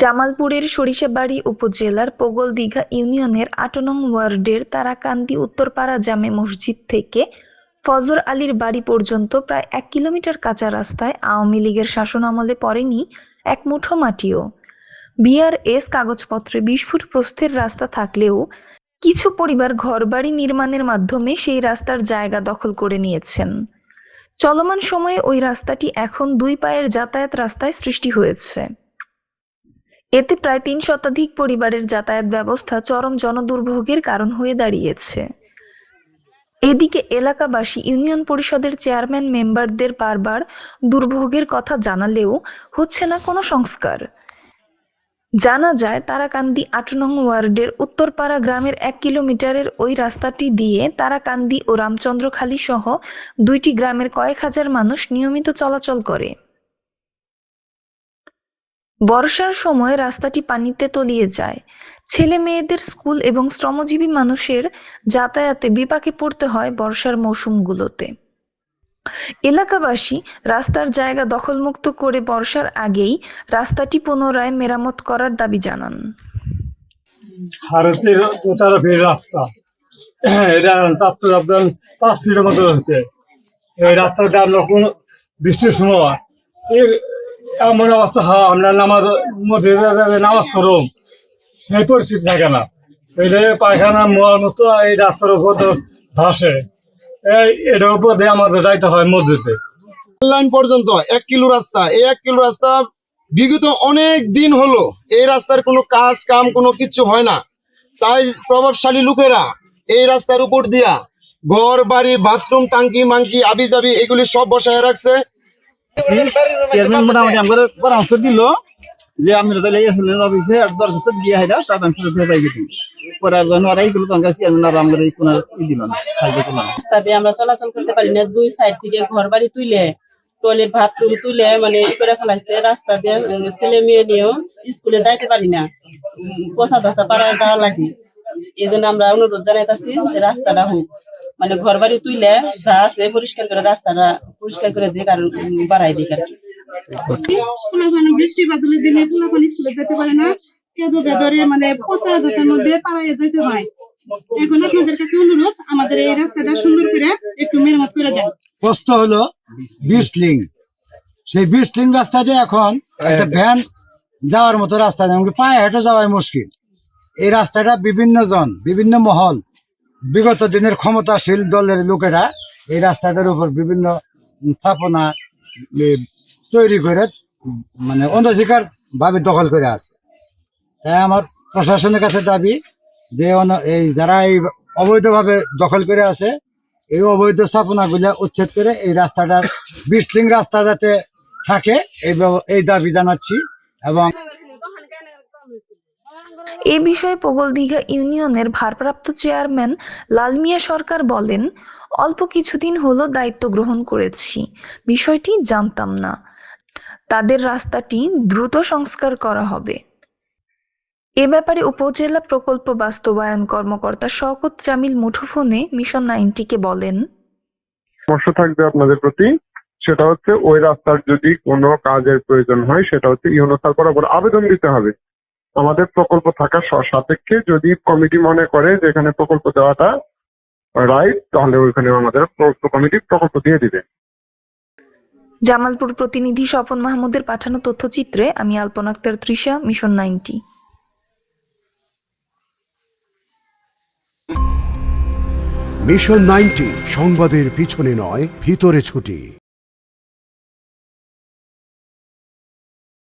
জামালপুরের সরিষাবাড়ি উপজেলার পোগলদিঘা ইউনিয়নের আট নং ওয়ার্ডের তারাকান্দি উত্তরপাড়া জামে মসজিদ থেকে ফজর আলীর বাড়ি পর্যন্ত প্রায় এক কিলোমিটার কাঁচা রাস্তায় আওয়ামী লীগের শাসন আমলে পড়েনি এক মুঠো মাটিও। বিআরএস কাগজপত্রে বিশ ফুট প্রস্থের রাস্তা থাকলেও কিছু পরিবার ঘরবাড়ি নির্মাণের মাধ্যমে সেই রাস্তার জায়গা দখল করে নিয়েছেন। চলমান সময়ে ওই রাস্তাটি এখন দুই পায়ের যাতায়াত রাস্তায় সৃষ্টি হয়েছে। এতে প্রায় তিন শতাধিক পরিবারের যাতায়াত ব্যবস্থা চরম জনদুর্ভোগের কারণ হয়ে দাঁড়িয়েছে। এদিকে এলাকাবাসী ইউনিয়ন পরিষদের চেয়ারম্যান মেম্বারদের বারবার দুর্ভোগের কথা জানালেও হচ্ছে না কোনো সংস্কার। জানা যায়, তারাকান্দি আট নং ওয়ার্ডের উত্তরপাড়া গ্রামের এক কিলোমিটারের ওই রাস্তাটি দিয়ে তারাকান্দি ও রামচন্দ্রখালী সহ দুইটি গ্রামের কয়েক হাজার মানুষ নিয়মিত চলাচল করে। বর্ষার সময় রাস্তাটি পানিতে তলিয়ে যায়। ছেলে মেয়েদের স্কুল এবং শ্রমজীবী মানুষের যাতায়াতে বিপাকে পড়তে হয় বর্ষার মৌসুমগুলোতে। এলাকাবাসী রাস্তার জায়গা দখলমুক্ত করে বর্ষার আগেই রাস্তাটি পুনরায় মেরামত করার দাবি জানান। ভারতের রাস্তা। এটা পাঁচ মতো হচ্ছে। এই রাস্তাটা বৃষ্টির সময় এমন অবস্থা হয় আমরা নামাজ মধ্যে নামাজ সরম সেই পরিস্থিতি থাকে না। এই যে পায়খানা, মোয়ার মতো এই রাস্তার উপর তো ভাসে। এই, এটার উপর দিয়ে আমাদের যাইতে হয় মসজিদে। লাইন পর্যন্ত, এক কিলো রাস্তা। এই এক কিলো রাস্তা বিগত অনেক দিন হলো, এই রাস্তার কোনো কাজ, কাম, কোনো কিছু হয় না। তাই প্রভাবশালী লোকেরা এই রাস্তার উপর দিয়া ঘর, বাড়ি, বাথরুম, টাঙ্কি, মাঙ্কি আবি জাবি এগুলি সব বসায় রাখছে। চেয়ারম্যান মোটামুটি আমাদের পরামর্শ দিল যে আপনারা তাহলে এই শুনলেন অফিসে আর দরখাস্ত দিয়ে হাইরা তার আমি পাই গেছি কোনো ই দিল আমরা চলাচল করতে পারি না, দুই সাইড থেকে ঘর বাড়ি তুলে টয়লেট বাথরুম তুলে মানে করে ফেলাইছে। রাস্তা দিয়ে ছেলে মেয়ে নিয়েও স্কুলে যাইতে পারি না। পোষা দশা পাড়ায় যাওয়া লাগে। এই জন্য আমরা অনুরোধ জানাইতেছি যে রাস্তাটা হোক। মানে ঘর বাড়ি তুলে যা আছে পরিষ্কার করে রাস্তাটা পরিষ্কার করে দিক আর বাড়াই দিক আর কি। বৃষ্টি বাদলের দিনে পোলাপান স্কুলে যেতে পারে না। কেঁদো বেদরে মানে পচা দশার মধ্যে পাড়ায় যেতে হয়। এখন আপনাদের কাছে অনুরোধ আমাদের এই রাস্তাটা সুন্দর করে একটু মেরামত করে দেন। প্রস্থ হলো বিশ লিং সেই বিশ লিং রাস্তাতে এখন একটা ভ্যান যাওয়ার মতো রাস্তা নেই। পায়ে হেঁটে যাওয়াই মুশকিল। এই রাস্তাটা বিভিন্ন জন, বিভিন্ন মহল, বিগত দিনের ক্ষমতাশীল দলের লোকেরা এই রাস্তাটার উপর বিভিন্ন স্থাপনা তৈরি করে মানে অনধিকার ভাবে দখল করে আছে। তাই আমার প্রশাসনের কাছে দাবি যে এই যারা এই অবৈধভাবে দখল করে আছে, এই অবৈধ স্থাপনাগুলো উচ্ছেদ করে এই রাস্তাটার বিশলিং রাস্তা যাতে থাকে এই দাবি জানাচ্ছি এবং এ বিষয়ে পোগলদিঘা ইউনিয়নের ভারপ্রাপ্ত চেয়ারম্যান লালমিয়া সরকার বলেন, অল্প কিছুদিন হলো দায়িত্ব গ্রহণ করেছি। বিষয়টি জানতাম না। তাদের রাস্তাটি দ্রুত সংস্কার করা হবে। এ ব্যাপারে উপজেলা প্রকল্প বাস্তবায়ন কর্মকর্তা শওকত জামিল মুঠোফোনে মিশন নাইনটিকে বলেন পরামর্শ থাকবে আপনাদের প্রতি। সেটা হচ্ছে ওই রাস্তার যদি কোনো কাজের প্রয়োজন হয়, সেটা হচ্ছে ইউনো ইউনোসার বরাবর আবেদন দিতে হবে। আমাদের প্রকল্প থাকা সাপেক্ষে যদি কমিটি মনে করে যে এখানে প্রকল্প দেওয়াটা রাইট তাহলে ওইখানে আমাদের প্রকল্প কমিটি প্রকল্প দিয়ে দিবে। জামালপুর প্রতিনিধি স্বপন মাহমুদের পাঠানো তথ্যচিত্রে আমি Alpana Akter Trisha mission ninety. Mission ninety সংবাদের পিছনে নয় ভিতরে ছুটি।